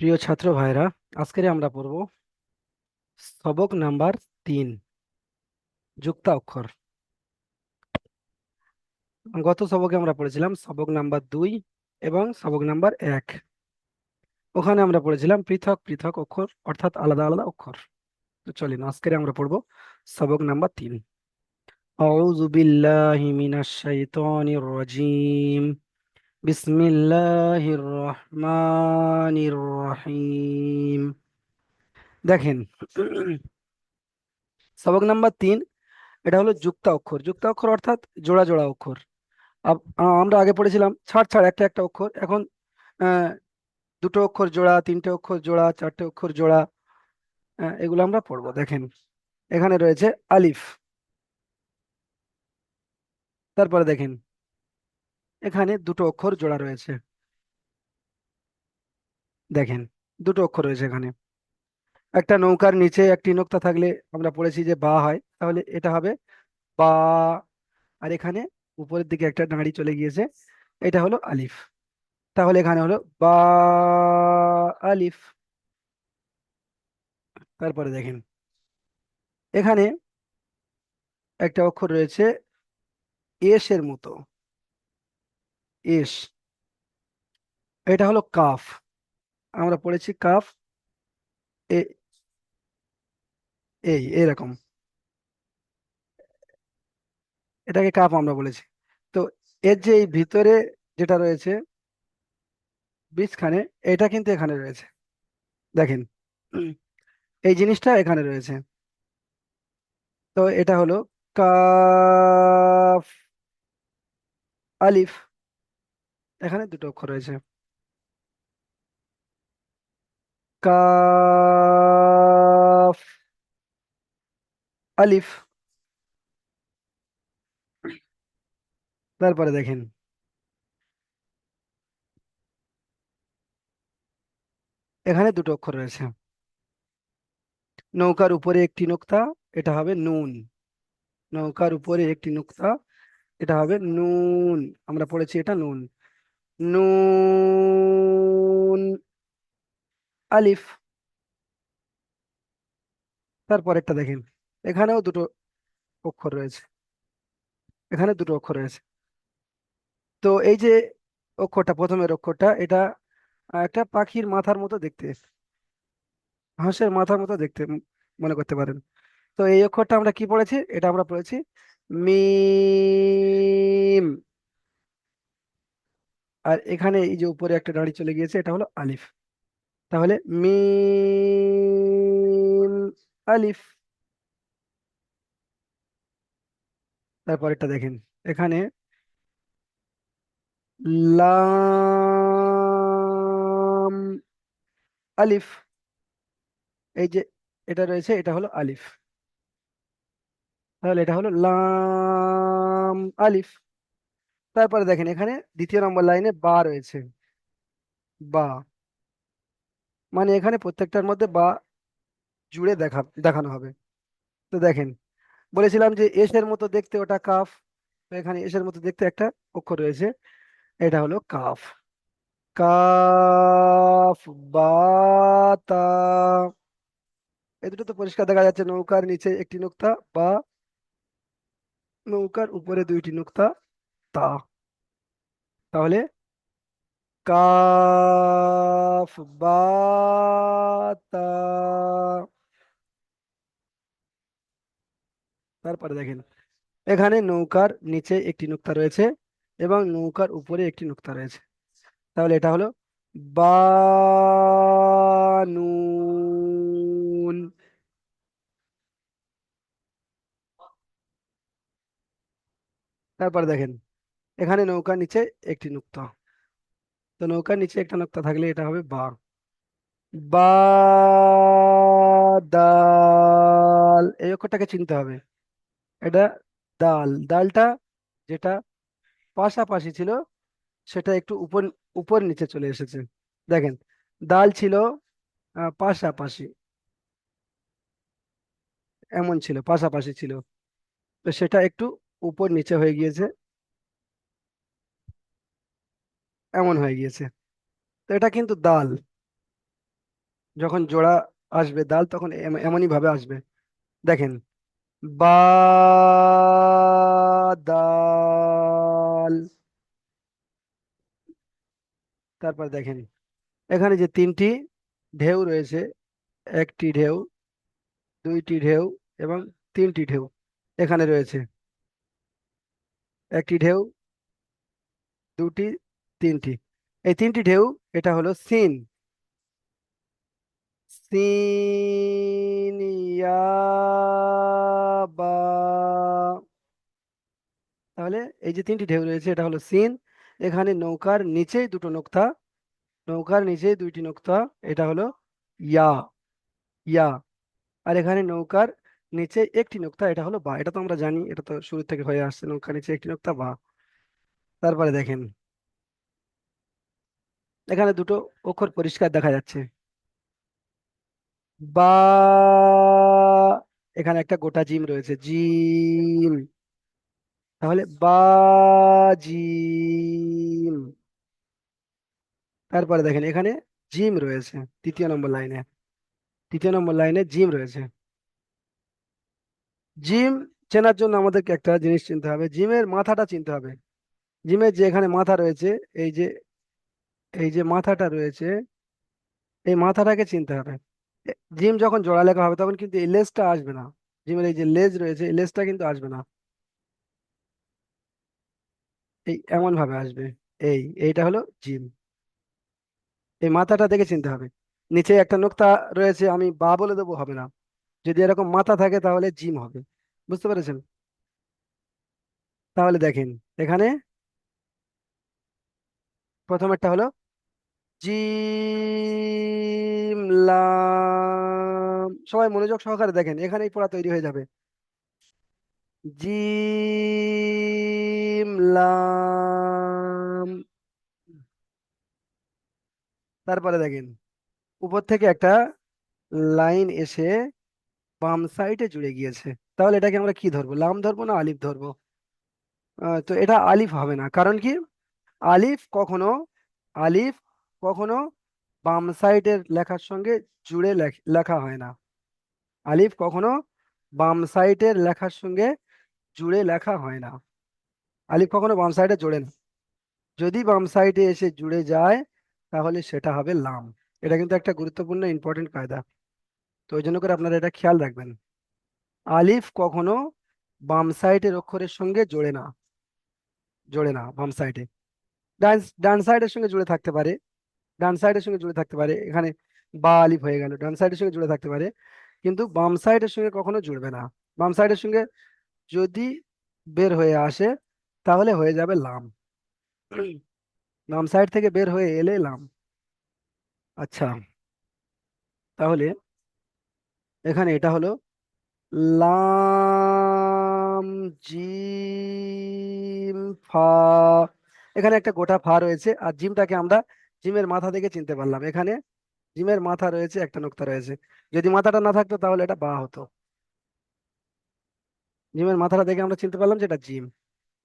প্রিয় ছাত্র ভাইরা আজকে আমরা পড়ব সবক নাম্বার তিন যুক্তা অক্ষর গত সবকে আমরা পড়েছিলাম সবক নাম্বার দুই এবং সবক নাম্বার এক ওখানে আমরা পড়েছিলাম পৃথক পৃথক অক্ষর অর্থাৎ আলাদা আলাদা অক্ষর তো চলেন আজকে আমরা পড়ব সবক নাম্বার তিন أعوذ بالله من الشيطان الرجيم بسم الله الرحمن الرحيم দেখেন সবক নাম্বার তিন এটা হলো যুক্তা অক্ষর যুক্তা অক্ষর অর্থাৎ জোড়া জোড়া অক্ষর আপ- আ- আমরা আগে পড়েছিলাম ছাড় ছাড় একটা একটা অক্ষর এখন আহ, দুটো অক্ষর জোড়া তিনটে অক্ষর জোড়া চারটে অক্ষর জোড়া আহ, এগুলো আমরা পড়বো দেখেন এখানে রয়েছে আলিফ তারপরে দেখেন এখানে দুটো অক্ষর জোড়া রয়েছে। দেখেন, দুটো অক্ষর রয়েছে এখানে। একটা নৌকার নিচে একটি নোক্তা থাকলে আমরা পড়েছি যে বা হয়, তাহলে এটা হবে বা। আর এখানে উপরের দিকে একটা দাঁড়ি চলে গিয়েছে, এটা হলো আলিফ। তাহলে এখানে হলো বা আলিফ। তারপরে দেখেন, এখানে একটা অক্ষর রয়েছে এস এর মতো। এস এটা হলো কাফ আমরা পড়েছি কাফ এই, এরকম। এটাকে কাফ আমরা বলেছি। তো এর যে এই ভিতরে যেটা রয়েছে, বীজখানে, এটা কিন্তু এখানে রয়েছে। দেখেন, এই জিনিসটা এখানে রয়েছে। তো এটা হলো কাফ আলিফ। এখানে দুটো অক্ষর রয়েছে। কাফ, আলিফ। তারপরে দেখেন। এখানে দুটো অক্ষর রয়েছে। নৌকার উপরে একটি নোক্তা, এটা হবে নুন। নৌকার উপরে একটি নোক্তা, এটা হবে নুন। আমরা পড়েছি এটা নুন। নুন, আলিফ। তারপর একটা দেখেন, এখানেও দুটো অক্ষর রয়েছে। এখানে দুটো অক্ষর রয়েছে। তো এই যে অক্ষরটা, প্রথমের অক্ষরটা, এটা একটা পাখির মাথার মতো দেখতে। হাঁসের মাথার মতো দেখতে মনে করতে পারেন। তো এই অক্ষরটা আমরা কি পড়েছি? এটা আমরা পড়েছি, মিম। আর এখানে এই যে উপরে একটা দাঁড়ি চলে গিয়েছে, এটা হলো আলিফ। তাহলে মিম আলিফ। তারপর এটা দেখেন, এখানে লাম আলিফ। এই যে এটা রয়েছে, এটা হলো আলিফ। তাহলে এটা হলো লাম আলিফ। তারপরে দেখেন, এখানে দ্বিতীয় নম্বর লাইনে বা রয়েছে। বা। মানে এখানে প্রত্যেকটার মধ্যে বা জুড়ে দেখা, দেখানো হবে। তো দেখেন, বলেছিলাম যে এসের মতো দেখতে ওটা কাফ। তো এখানে এসের মতো দেখতে একটা অক্ষর রয়েছে। এটা হলো কাফ। কাফ, বা, তা। এই দুটো তো পরিষ্কার দেখা যাচ্ছে। নৌকার নিচে একটি নুক্তা, বা। নৌকার উপরে দুইটি নুক্তা। তা, তাহলে কাফ বা তা। তারপরে দেখেন, এখানে নৌকার নিচে একটি নুক্তা রয়েছে এবং নৌকার উপরে একটি নুক্তা রয়েছে। তাহলে এটা হলো বানুন। তারপরে দেখেন এখানে নৌকার নিচে একটি নুক্তা। তো নৌকার নিচে একটা নুক্তা থাকলে এটা হবে বা। বা, দাল, এই অক্ষরটাকে চিনতে হবে। এটা দাল। দালটা যেটা পাশাপাশি ছিল, সেটা একটু উপর উপর নিচে চলে এসেছে। দেখেন, দাল ছিল পাশাপাশি। এমন ছিল, পাশাপাশি ছিল। তো সেটা একটু উপর নিচে হয়ে গিয়েছে। এমন হয়ে গিয়েছে। তো এটা কিন্তু দাল। যখন জোড়া আসবে, দাল তখন এমনই ভাবে আসবে। দেখেন, বা, দাল। তারপর দেখেন, এখানে যে তিনটি ঢেউ রয়েছে, একটি ঢেউ, দুইটি ঢেউ এবং তিনটি ঢেউ এখানে রয়েছে। একটি ঢেউ, দুটি তিনটি। এই তিনটি ঢেউ, এটা হলো সিন। তাহলে এই যে তিনটি ঢেউ রয়েছে, এটা হলো সিন। এখানে নৌকার নিচেই দুটো নোক্তা। নৌকার নিচেই দুইটি নোক্তা, এটা হলো ইয়া ইয়া। আর এখানে নৌকার নিচে একটি নোক্তা, এটা হলো বা। এটা তো আমরা জানি, এটা তো শুরু থেকে হয়ে আসছে, নৌকার নিচে একটি নোক্তা বা। তারপরে দেখেন। এখানে দুটো অক্ষর পরিষ্কার দেখা যাচ্ছে। বা, এখানে একটা গোটা জিম রয়েছে, জিম। তাহলে বা, জিম। তারপরে দেখেন, এখানে জিম রয়েছে, তৃতীয় নম্বর লাইনে। তৃতীয় নম্বর লাইনে জিম রয়েছে। জিম চেনার জন্য আমাদেরকে একটা জিনিস চিনতে হবে, জিমের মাথাটা চিনতে হবে। জিমের যে এখানে মাথা রয়েছে, এই যে এই যে মাথাটা রয়েছে, এই মাথাটাকে চিনতে হবে। জিম যখন জোড়া লেখা হবে তখন কিন্তু এই লেজটা আসবে না। জিমের এই যে লেজ রয়েছে, এই লেজটা কিন্তু আসবে না। এই এমন ভাবে আসবে। এই, এইটা হলো জিম। এই মাথাটা দেখে চিনতে হবে। নিচে একটা নোক্তা রয়েছে, আমি বা বলে দেবো হবে না। যদি এরকম মাথা থাকে তাহলে জিম হবে। বুঝতে পেরেছেন? তাহলে দেখেন, এখানে প্রথমেরটা হলো জিম লাম। সবাই মনোযোগ সহকারে দেখেন, এখানেই পড়া তৈরি হয়ে যাবে। জিম লাম। তারপরে দেখেন, উপর থেকে একটা লাইন এসে বাম সাইডে জুড়ে গিয়েছে। তাহলে এটাকে আমরা কি ধরবো? লাম ধরবো না আলিফ ধরবো? তো এটা আলিফ হবে না। কারণ কি? আলিফ কখনো, আলিফ কখনো বাম সাইডের লেখার সঙ্গে জুড়ে লেখা হয় না। আলিফ কখনো বাম সাইডের লেখার সঙ্গে জুড়ে লেখা হয় না। আলিফ কখনো বাম সাইডে জোড়ে না। যদি বাম সাইডে এসে জুড়ে যায়, তাহলে সেটা হবে লাম। এটা কিন্তু একটা গুরুত্বপূর্ণ ইম্পর্টেন্ট কায়দা। তো ওই জন্য করে আপনারা এটা খেয়াল রাখবেন। আলিফ কখনো বাম সাইডের অক্ষরের সঙ্গে জোড়ে না। জোড়ে না, বাম সাইডে। ডান ডান সাইডের সঙ্গে জুড়ে থাকতে পারে। ডান সাইডের সঙ্গে জুড়ে থাকতে পারে, এখানে বা আলিফ হয়ে গেল, ডান সাইডের সঙ্গে জুড়ে থাকতে পারে, কিন্তু বাম সাইডের সঙ্গে কখনো জুড়বে না। বাম সাইডের সঙ্গে যদি বের হয়ে আসে, তাহলে হয়ে যাবে লাম। বাম সাইড থেকে বের হয়ে এলে লাম। আচ্ছা তাহলে এখানে এটা হলো লাম, জিম, ফা। এখানে একটা গোটা ফা রয়েছে, আর জিমটাকে আমরা জিমের মাথা থেকে চিনতে পারলাম। এখানে জিমের মাথা রয়েছে, একটা নোক্তা রয়েছে। যদি মাথাটা না থাকতো তাহলে এটা বা হতো। জিমের মাথাটা দেখে আমরা চিনতে পারলাম যে এটা জিম।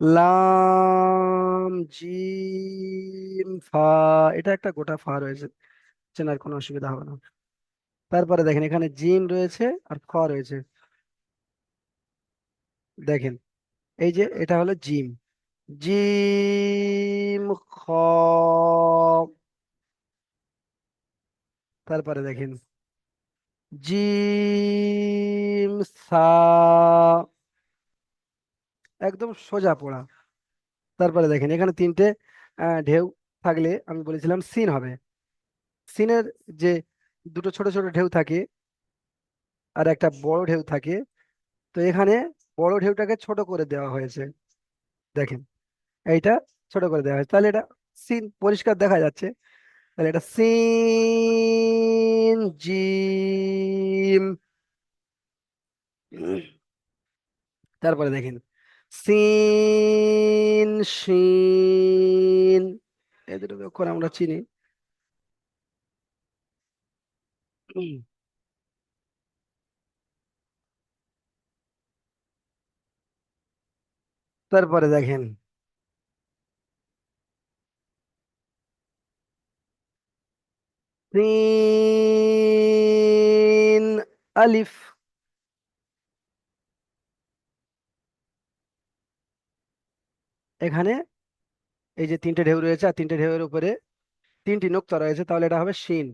লাম, জিম, ফা, এটা একটা গোটা ফা রয়েছে। চেনার কোনো অসুবিধা হবে না। তারপরে দেখেন, এখানে জিম রয়েছে আর খ রয়েছে। দেখেন, এই যে এটা হলো জিম। জিম, খ তারপরে দেখেন। জিম সা একদম সোজা পড়া। তারপরে দেখেন এখানে তিনটে ঢেউ থাকলে আমি বলেছিলাম সিন হবে। সিনের যে দুটো ছোট ছোট ঢেউ থাকে আর একটা বড় ঢেউ থাকে তো এখানে বড় ঢেউটাকে ছোট করে দেওয়া হয়েছে। দেখেন এইটা ছোট করে দেওয়া হয়েছে। তাহলে এটা সিন পরিষ্কার দেখা যাচ্ছে। তাহলে এটা সিন জিম। তারপরে দেখেন সিন শিন এই অক্ষর আমরা চিনি। তারপরে দেখেন আলিফ এখানে এই যে তিনটে ঢেউ রয়েছে, আর তিনটে ঢেউয়ের উপরে তিনটি নোক্তা রয়েছে, তাহলে এটা হবে শিন।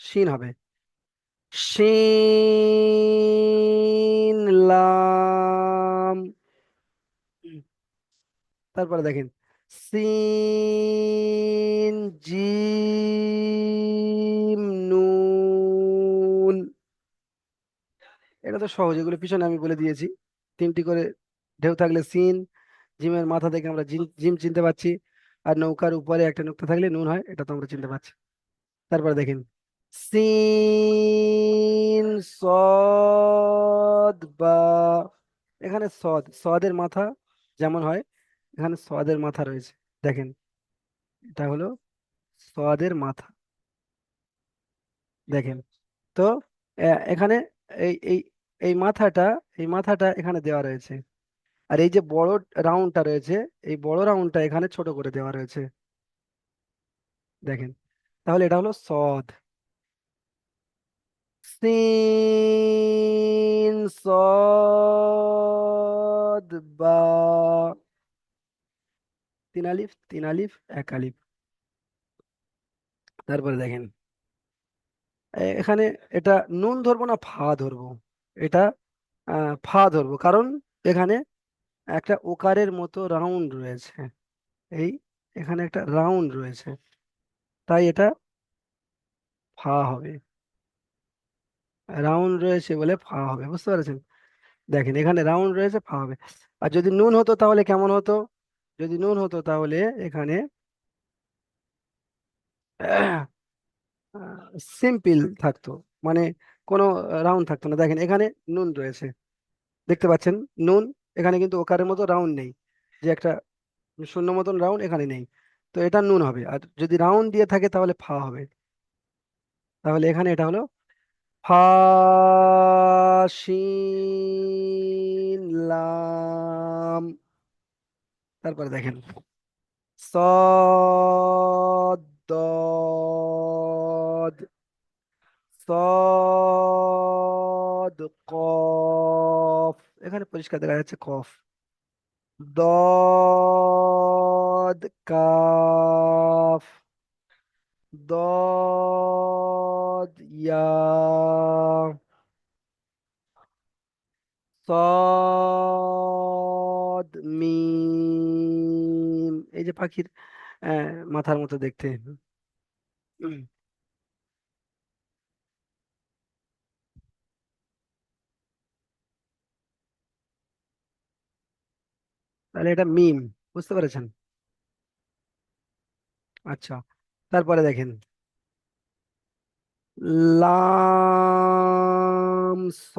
শিন হবে। লাম। তারপরে দেখেন সিন জিম নুন এটা তো সহজ, এগুলো পিছনে আমি বলে দিয়েছি। তিনটি করে ঢেউ থাকলে সিন, জিমের মাথা থেকে আমরা জিম চিনতে পারছি, আর নৌকার উপরে একটা নোক্তা থাকলে নুন হয়, এটা তো আমরা চিনতে পারছি। তারপরে দেখেন। সিন, সদ, বা। এখানে সদ, সদের মাথা যেমন হয় এখানে সদের মাথা রয়েছে। দেখেন, এটা হলো সদের মাথা। দেখেন, তো এখানে এই এই এই মাথাটা এই মাথাটা এখানে দেওয়া রয়েছে। আর এই যে বড় রাউন্ডটা রয়েছে, এই বড় রাউন্ডটা এখানে ছোট করে দেওয়া রয়েছে। দেখেন, তাহলে এটা হলো সদ সিন সদ বা তিন আলিফ তিন আলিফ, এক আলিফ। তারপরে দেখেন এখানে এটা নুন ধরবো না, ফা ধরবো। এটা ফা ধরবো, কারণ এখানে একটা ওকারের মতো রাউন্ড রয়েছে। এই, এখানে একটা রাউন্ড রয়েছে। তাই এটা ফা হবে। রাউন্ড রয়েছে বলে ফা হবে, বুঝতে পেরেছেন? দেখেন, এখানে রাউন্ড রয়েছে, ফা হবে। আর যদি নুন হতো তাহলে কেমন হতো? যদি নুন হতো তাহলে এখানে, সিম্পল থাকতো মানে কোনো রাউন্ড থাকতো না। দেখেন এখানে নুন রয়েছে, দেখতে পাচ্ছেন? নুন, এখানে কিন্তু ওকারের মতো রাউন্ড নেই, যে একটা শূন্য মতন রাউন্ড এখানে নেই। তো এটা নুন হবে, আর যদি রাউন্ড দিয়ে থাকে তাহলে ফা হবে। তাহলে এখানে এটা হলো ফা শিন লাম তারপরে দেখেন। সদ সদ, কফ। এখানে পরিষ্কার দেখা যাচ্ছে কফ। দদ, কাফ। দদ, ইয়া। সদ পাখির মাথার মতো দেখতে। তাহলে এটা মিম বুঝতে পেরেছেন? আচ্ছা তারপরে দেখেন। লাম সদ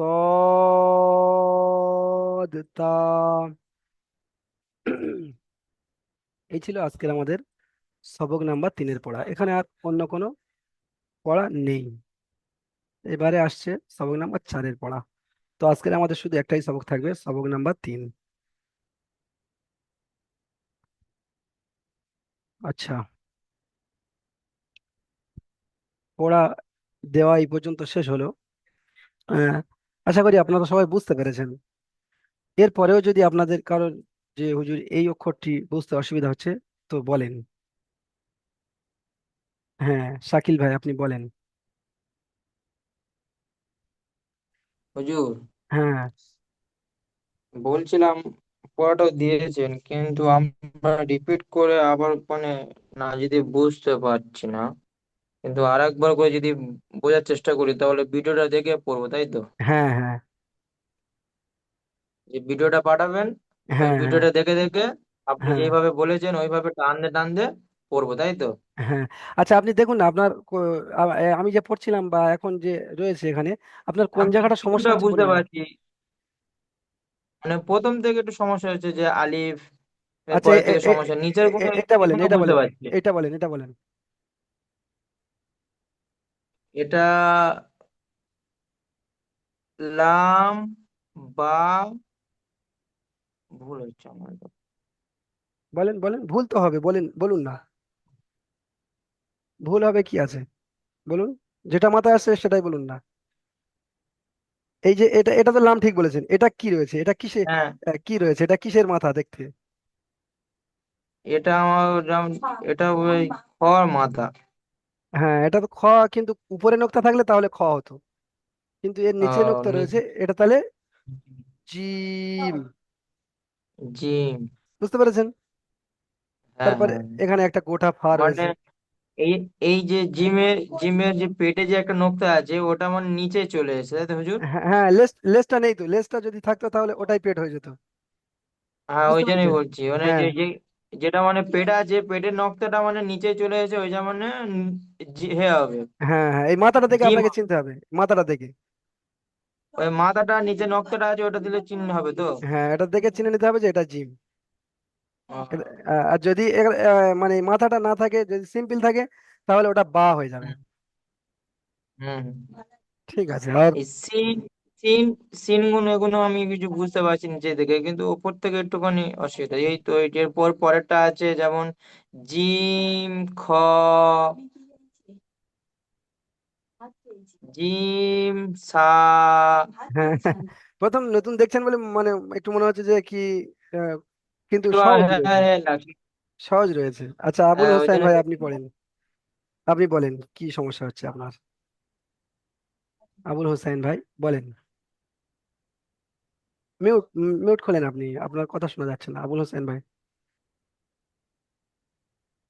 তা। এই ছিল আজকের আমাদের সবক নাম্বার তিনের পড়া। এখানে আর অন্য কোনো পড়া নেই। এবারে আসছে সবক নাম্বার চারের পড়া। তো আজকের আমাদের শুধু একটাই সবক থাকবে, সবক নাম্বার তিন। আচ্ছা। পড়া দেওয়া এই পর্যন্ত শেষ হলো। আশা করি আপনারা সবাই বুঝতে পেরেছেন। এরপরেও যদি আপনাদের কারোর যে হুজুর এই অক্ষরটি বুঝতে অসুবিধা হচ্ছে তো বলেন। হ্যাঁ শাকিল ভাই আপনি বলেন। হুজুর। হ্যাঁ। বলছিলাম পড়াটাও দিয়েছেন কিন্তু আমরা রিপিট করে আবার মানে না যদি বুঝতে পারছি না কিন্তু আর একবার করে যদি বোঝার চেষ্টা করি তাহলে ভিডিওটা দেখে পড়ব তাই তো? হ্যাঁ হ্যাঁ। যে ভিডিওটা পাঠাবেন হ্যাঁ হ্যাঁ। ভিডিওটা দেখে দেখে আপনি হ্যাঁ। যেভাবে বলেছেন ওইভাবে টানতে টানতে পড়ব তাই তো? হ্যাঁ। আচ্ছা আপনি দেখুন না আপনার কো- আ- এ, আমি যে পড়ছিলাম বা এখন যে রয়েছে এখানে আপনার কোন আমি জায়গাটা সমস্যা কিছুটা হচ্ছে বুঝতে বলুন। পারছি। মানে প্রথম থেকে একটু সমস্যা হচ্ছে যে আলিফ আচ্ছা এরপরে এ- থেকে এ- এ- সমস্যা নিচের এ- এ- এটা বলেন এখনও এটা বুঝতে বলেন পারছি। এটা বলেন এটা বলেন। এটা লাম বা ভুল হচ্ছে আমার বলেন বলেন ভুল তো হবে বলেন বলুন না। ভুল হবে কি আছে? বলুন যেটা মাথায় আসছে সেটাই বলুন না। এই যে এটা এটা তো নাম ঠিক বলেছেন এটা কি রয়েছে? এটা কিসে হ্যাঁ। কি রয়েছে? এটা কিসের মাথা দেখতে? এটা আমার এটা ওই খড় মাথা। হ্যাঁ এটা তো খ কিন্তু উপরে নোক্তা থাকলে তাহলে খ হতো। কিন্তু এর নিচে নোক্তা রয়েছে এটা তাহলে জিম। জিম বুঝতে পেরেছেন? হ্যাঁ। তারপরে হ্যাঁ এখানে একটা গোটা ফা মানে রয়েছে। এই এই যে জিমের জিমের যে পেটে যে একটা নোকতা আছে ওটা আমার নিচে চলে এসেছে তাই তো হুজুর? হ্যাঁ হ্যাঁ লেস লেসটা নেই তো লেসটা যদি থাকতো তাহলে ওটাই পেট হয়ে যেত। হ্যাঁ ওই বুঝতে জন্যই পেরেছেন? বলছি মানে হ্যাঁ। যে যে যেটা মানে পেট আছে পেটের নকটাটা মানে নিচে চলে এসেছে ওইটা মানে জি- হে হবে। হ্যাঁ হ্যাঁ এই মাথাটা দেখে জিম আপনাকে চিনতে হবে মাথাটা দেখে। ওই মাথাটা নিচে নকশাটা আছে ওটা দিলে চিহ্ন হবে তো? হ্যাঁ এটা দেখে চিনে নিতে হবে যে এটা জিম। আর যদি মানে মাথাটা না থাকে যদি সিম্পল থাকে তাহলে ওটা বা হয়ে যাবে। হুম। ঠিক আছে আর সিন সিন সিনগুলো এগুলো আমি কিছু বুঝতে পারছি নিচে থেকে কিন্তু উপর থেকে একটুখানি অসুবিধা। এই তো এর পর পরেরটা আছে যেমন জিম খ জিম সা প্রথম নতুন দেখছেন বলে মানে একটু মনে হচ্ছে যে কি আহ, কিন্তু সহজ রয়েছে। সহজ রয়েছে। আচ্ছা আবুল হ্যাঁ ওই হোসেন জন্য ভাই আপনি পড়েন আপনি বলেন কি সমস্যা হচ্ছে আপনার? আবুল হোসেন ভাই বলেন। মিউট মিউট খোলেন আপনি আপনার কথা শোনা যাচ্ছে না। আবুল হোসেন ভাই।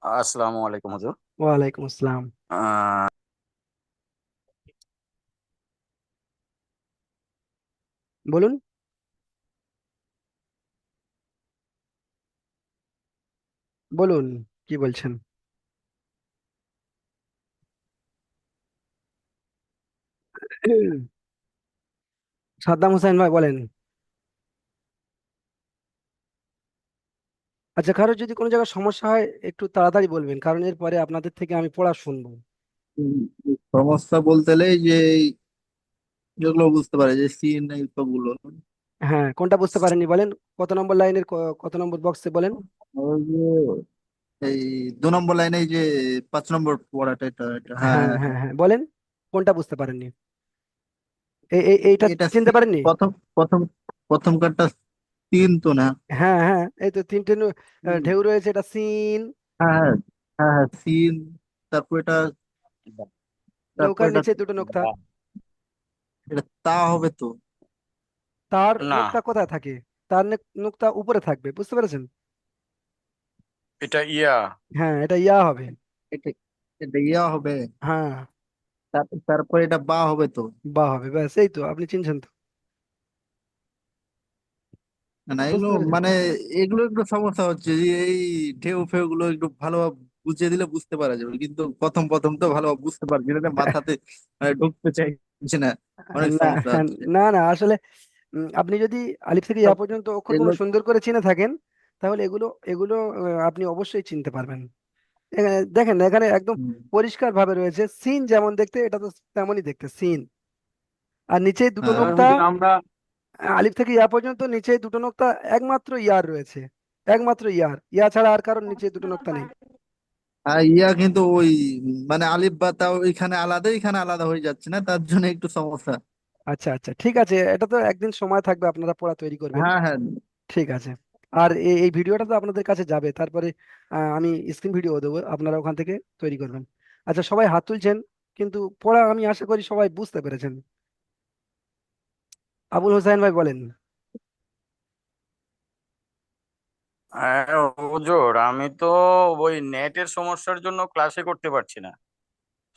আসসালামু আলাইকুম হুজুর। ওয়ালাইকুম আসসালাম। আহ, বলুন। বলুন, কি বলছেন? সাদ্দাম হোসেন ভাই, বলেন। আচ্ছা কারও যদি কোনো জায়গায় সমস্যা হয়, একটু তাড়াতাড়ি বলবেন, কারণ এরপরে আপনাদের থেকে আমি পড়া শুনব। সমস্যা বলতে যে যেগুলো বুঝতে পারে যে সিন এইসবগুলো হ্যাঁ কোনটা বুঝতে পারেননি বলেন? কত নম্বর লাইনের ক- কত নম্বর বক্সে বলেন? ওই যে এই দু নম্বর লাইনে এই যে পাঁচ নম্বর পড়াটা এটা এটা হ্যাঁ। হ্যাঁ হ্যাঁ হ্যাঁ বলেন কোনটা বুঝতে পারেননি? এই এই- এইটা এটা চিনতে সি- পারেননি? প্রথম প্রথম প্রথম কার্ডটা সিন তো না? হ্যাঁ হ্যাঁ এই তো তিনটে নু- আহ, হুম। ঢেউ রয়েছে এটা সিন। হ্যাঁ হ্যাঁ হ্যাঁ হ্যাঁ সিন তারপর এটা তারপর নৌকার এটা নিচে দুটো নোক্তা এটা তা হবে তো। তার না। নোক্তা কোথায় থাকে? তার নে- নোক্তা উপরে থাকবে বুঝতে পেরেছেন? এটা ইয়া। হ্যাঁ এটা ইয়া হবে। এটা এটা ইয়া হবে। হ্যাঁ। তার- তারপর এটা বা হবে তো। বা হবে ব্যাস এই তো আপনি চিনছেন তো। না না, বুঝতে এগুলো পেরেছেন। মানে এগুলো একটু সমস্যা হচ্ছে যে এই ঢেউ ফেউ গুলো একটু ভালোভাবে বুঝিয়ে দিলে বুঝতে পারা যাবে কিন্তু প্রথম প্রথম তো ভালোভাবে বুঝতে পারছি না মাথাতে মানে ঢুকতে না? অনেক না সমস্যা হচ্ছে না না আসলে উম, আপনি যদি আলিফ থেকে ইয়া পর্যন্ত অক্ষরগুলো এগুলো সুন্দর করে চিনে থাকেন তাহলে এগুলো এগুলো আহ, আপনি অবশ্যই চিনতে পারবেন। এখানে দেখেন এখানে একদম হুম, পরিষ্কার ভাবে রয়েছে সিন যেমন দেখতে এটা তো তেমনই দেখতে সিন। আর নিচে দুটো হ্যাঁ। এবার নোক্তা হুজুর আমরা আলিফ থেকে ইয়া পর্যন্ত নিচে দুটো নোক্তা একমাত্র ইয়ার রয়েছে একমাত্র ইয়ার ইয়া ছাড়া আর কারোর নিচে দুটো নোক্তা নেই। আর ইয়া কিন্তু ওই মানে আলিফ বা তা ওইখানে আলাদা এখানে আলাদা হয়ে যাচ্ছে না তার জন্য একটু সমস্যা। আচ্ছা আচ্ছা ঠিক আছে এটা তো একদিন সময় থাকবে আপনারা পড়া তৈরি করবেন। হ্যাঁ হ্যাঁ। ঠিক আছে। আর এই ভিডিওটা তো আপনাদের কাছে যাবে তারপরে আমি স্ক্রিন ভিডিও দেবো আপনারা ওখান থেকে তৈরি করবেন। আচ্ছা সবাই হাত তুলছেন কিন্তু পড়া আমি আশা করি সবাই বুঝতে পেরেছেন। আবুল হোসেন ভাই বলেন আহ, হুজুর আমি তো ওই নেটের সমস্যার জন্য ক্লাসে করতে পারছি না।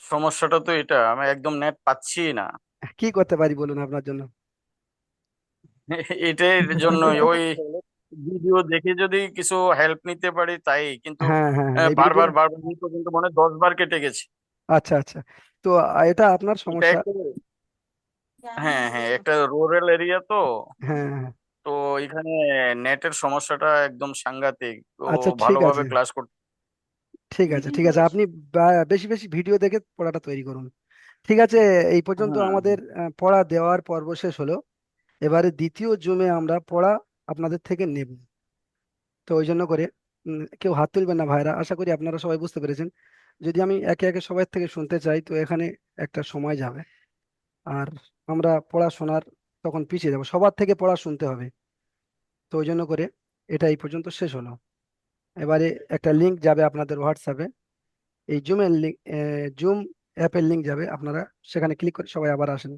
সমস্যাটা তো এটা আমি একদম নেট পাচ্ছি না। কি করতে পারি বলুন আপনার জন্য? এটার জন্যই ওই ভিডিও দেখে যদি কিছু হেল্প নিতে পারি তাই কিন্তু হ্যাঁ হ্যাঁ হ্যাঁ এই ভিডিও বারবার বারবার এই পর্যন্ত মনে হয় দশ বার কেটে গেছে। আচ্ছা আচ্ছা তো আহ, এটা আপনার এটা সমস্যা একটা হ্যাঁ হ্যাঁ একটা রুরাল এরিয়া তো। হ্যাঁ হ্যাঁ। তো এখানে নেটের সমস্যাটা একদম সাংঘাতিক। তো আচ্ছা ঠিক ভালোভাবে আছে। ক্লাস করতে ঠিক আছে ঠিক আছে। আপনি বা- বেশি বেশি ভিডিও দেখে পড়াটা তৈরি করুন। ঠিক আছে এই পর্যন্ত হ্যাঁ। আমাদের আহ, পড়া দেওয়ার পর্ব শেষ হলো। এবারে দ্বিতীয় জুমে আমরা পড়া আপনাদের থেকে নেব। তো ওই জন্য করে উম, কেউ হাত তুলবেন না ভাইরা। আশা করি আপনারা সবাই বুঝতে পেরেছেন। যদি আমি একে একে সবাই থেকে শুনতে চাই তো এখানে একটা সময় যাবে। আর আমরা পড়াশোনার তখন পিছিয়ে যাব। সবার থেকে পড়া শুনতে হবে। তো ওই জন্য করে এটা এই পর্যন্ত শেষ হলো। এবারে একটা লিঙ্ক যাবে আপনাদের হোয়াটসঅ্যাপে এই জুমের লিঙ্ক জুম অ্যাপের লিঙ্ক যাবে। আপনারা সেখানে ক্লিক করে সবাই আবার আসেন।